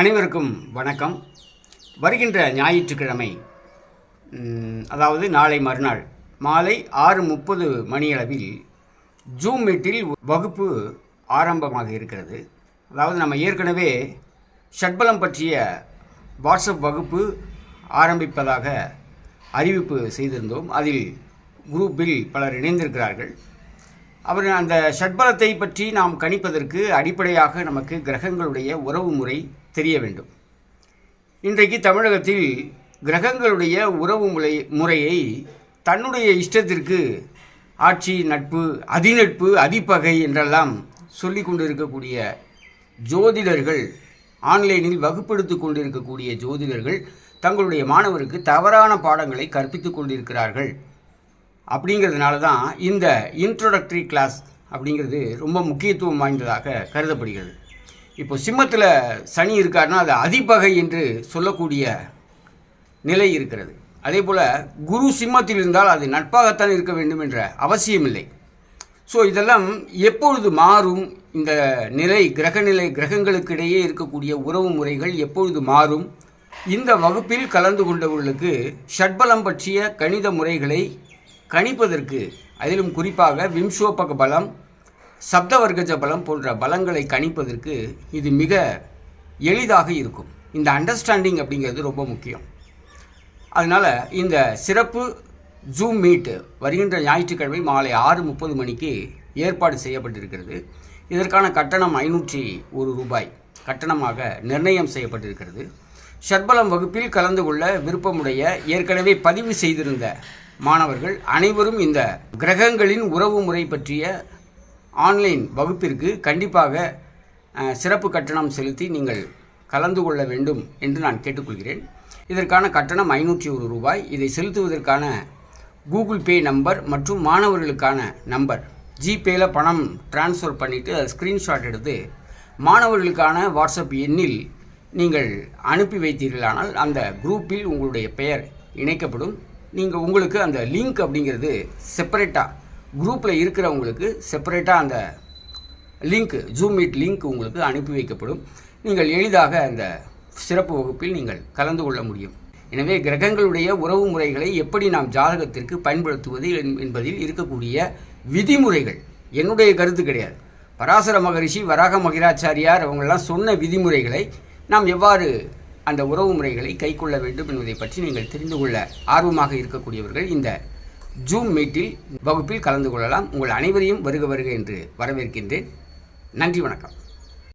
அனைவருக்கும் வணக்கம். வருகின்ற ஞாயிற்றுக்கிழமை அதாவது நாளை மறுநாள் மாலை ஆறு முப்பது மணியளவில் ஜூம் மீட்டில் வகுப்பு ஆரம்பமாக இருக்கிறது. அதாவது நம்ம ஏற்கனவே ஷட்பலம் பற்றிய வாட்ஸ்அப் வகுப்பு ஆரம்பிப்பதாக அறிவிப்பு செய்திருந்தோம். அதில் குரூப்பில் பலர் இணைந்திருக்கிறார்கள். அவர் அந்த ஷட்பலத்தை பற்றி நாம் கணிப்பதற்கு அடிப்படையாக நமக்கு கிரகங்களுடைய உறவு முறை தெரிய வேண்டும் இன்றைக்கு தமிழகத்தில் கிரகங்களுடைய உறவு முறை முறையை தன்னுடைய இஷ்டத்திற்கு ஆட்சி நட்பு அதிநட்பு அதிப்பகை என்றெல்லாம் சொல்லி கொண்டிருக்கக்கூடிய ஜோதிடர்கள் ஆன்லைனில் வகுப்பெடுத்து கொண்டிருக்கக்கூடிய ஜோதிடர்கள் தங்களுடைய மாணவருக்கு தவறான பாடங்களை கற்பித்துக் கொண்டிருக்கிறார்கள். அப்படிங்கிறதுனால தான் இந்த இன்ட்ரோடக்டரி கிளாஸ் அப்படிங்கிறது ரொம்ப முக்கியத்துவம் வாய்ந்ததாக கருதப்படுகிறது. இப்போ சிம்மத்தில் சனி இருக்காருன்னா அது அதிபகை என்று சொல்லக்கூடிய நிலை இருக்கிறது. அதே போல் குரு சிம்மத்தில் இருந்தால் அது நட்பாகத்தான் இருக்க வேண்டும் என்ற அவசியமில்லை. ஸோ இதெல்லாம் எப்பொழுது மாறும்? இந்த நிலை கிரகநிலை கிரகங்களுக்கு இடையே இருக்கக்கூடிய உறவு முறைகள் எப்பொழுது மாறும்? இந்த வகுப்பில் கலந்து கொண்டவர்களுக்கு ஷட்பலம் பற்றிய கணித முறைகளை கணிப்பதற்கு அதிலும் குறிப்பாக விம்சோபக பலம் சப்தவர்க்கஜ பலம் போன்ற பலங்களை கணிப்பதற்கு இது மிக எளிதாக இருக்கும். இந்த அண்டர்ஸ்டாண்டிங் அப்படிங்கிறது ரொம்ப முக்கியம். அதனால் இந்த சிறப்பு ஜூம் மீட்டு வருகின்ற ஞாயிற்றுக்கிழமை மாலை ஆறு முப்பது மணிக்கு ஏற்பாடு செய்யப்பட்டிருக்கிறது. இதற்கான கட்டணம் ஐநூற்றி ஒரு ரூபாய். கட்டணமாக நிர்ணயம் செய்யப்பட்டிருக்கிறது. ஷர்பலம் வகுப்பில் கலந்து கொள்ள விருப்பமுடைய ஏற்கனவே பதிவு செய்திருந்த மாணவர்கள் அனைவரும் இந்த கிரகங்களின் உறவு முறை பற்றிய ஆன்லைன் வகுப்பிற்கு கண்டிப்பாக சிறப்பு கட்டணம் செலுத்தி நீங்கள் கலந்து கொள்ள வேண்டும் என்று நான் கேட்டுக்கொள்கிறேன். இதற்கான கட்டணம் ஐநூற்றி ஒரு ரூபாய். இதை செலுத்துவதற்கான கூகுள் பே நம்பர் மற்றும் மாணவர்களுக்கான நம்பர். ஜிபேயில் பணம் ட்ரான்ஸ்ஃபர் பண்ணிவிட்டு அதை ஸ்க்ரீன்ஷாட் எடுத்து மாணவர்களுக்கான வாட்ஸ்அப் எண்ணில் நீங்கள் அனுப்பி வைத்தீர்களானால் அந்த குரூப்பில் உங்களுடைய பெயர் இணைக்கப்படும். நீங்கள் உங்களுக்கு அந்த லிங்க் அப்படிங்கிறது செப்பரேட்டாக குரூப்பில் இருக்கிறவங்களுக்கு செப்பரேட்டாக அந்த லிங்க் ஜூம் மீட் லிங்க் உங்களுக்கு அனுப்பி வைக்கப்படும். நீங்கள் எளிதாக அந்த சிறப்பு வகுப்பில் நீங்கள் கலந்து கொள்ள முடியும். எனவே கிரகங்களுடைய உறவு முறைகளை எப்படி நாம் ஜாதகத்திற்கு பயன்படுத்துவது என்- என்பதில் இருக்கக்கூடிய விதிமுறைகள். என்னுடைய கருத்து கிடையாது. பராசர மகரிஷி வராக மகிராச்சாரியார் அவங்களாம் சொன்ன விதிமுறைகளை நாம் எவ்வாறு அந்த உறவு முறைகளை கைக்கொள்ள வேண்டும் என்பதை பற்றி நீங்கள் தெரிந்து கொள்ள ஆர்வமாக இருக்கக்கூடியவர்கள் இந்த ஜூம் மீட்டில் வகுப்பில் கலந்து கொள்ளலாம். உங்கள் அனைவரையும் வருக வருக என்று வரவேற்கின்றேன். நன்றி வணக்கம்.